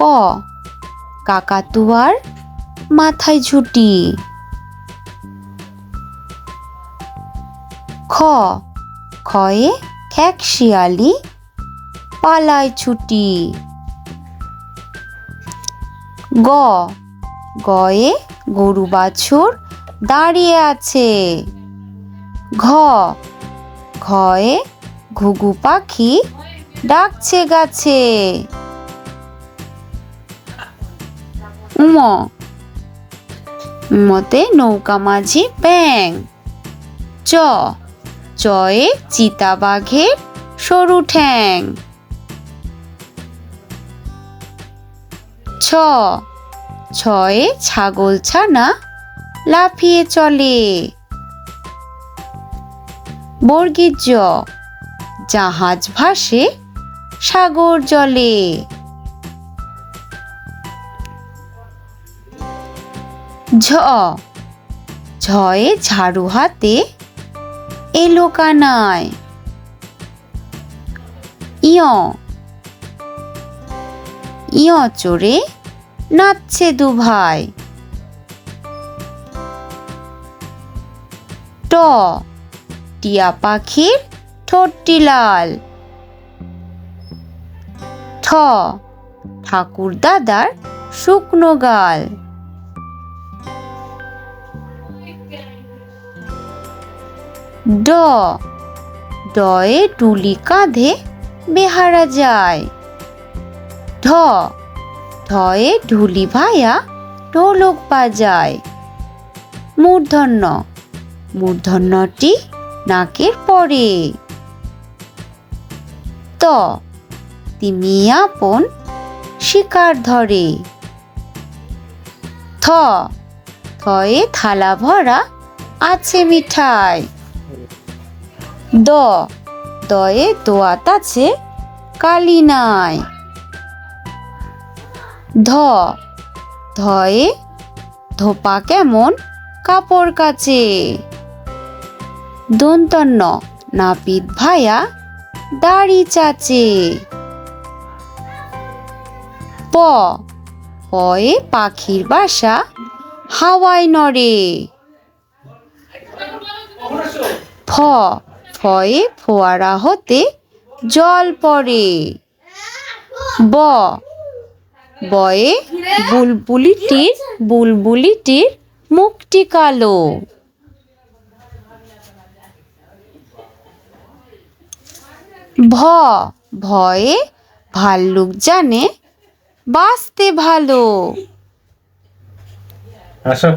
ক, কাকাতুয়ার মাথায় ঝুটি। খ খয়ে খ্যাক শিয়ালি, পালায় ছুটি। গ, গয়ে গরু বাছুর দাঁড়িয়ে আছে। ঘ ঘয়ে ঘুঘু পাখি ডাকছে গাছে। উম। মতে নৌকা মাঝি ব্যাং। চ। চয়ে চিতাবাঘের সরু ঠ্যাং। ছ। ছয়ে ছাগল ছানা লাফিয়ে চলে। বর্গীর জ। জাহাজ ভাসে সাগর জলে। ঝ। ঝয়ে ঝাড়ু হাতে এলো কানায়। ইয় ইয় চড়ে নাচছে দু ভাই ট। টিয়া পাখির ঠোঁটটি লাল ঠ, ঠাকুর দাদার শুকনো গাল। ড, ডয়ে টুলি কাঁধে বেহারা যায়। ঢ ঢয়ে ঢুলি ভায়া ঢোলক বাজায়। মূর্ধন্য, মূর্ধন্যটি নাকের পরে। ত তিমি আপন শিকার ধরে। থ, থয়ে থালা ভরা আছে মিঠাই। দ, দয়ে দোয়াত আছে কালি নাই। ধ, ধয়ে ধোপা কেমন কাপড় কাচে। দন্তন্য নাপিত ভায়া দাড়ি চাচে। প, পয়ে পাখির বাসা হাওয়ায় নড়ে। ফ, ফয়ে ফোয়ারা হতে জল পড়ে। ব, বয়ে বুলবুলিটির বুলবুলিটির মুখটি কালো। ভ ভয়ে ভাল্লুক জানে বাঁচতে ভালো। আসো।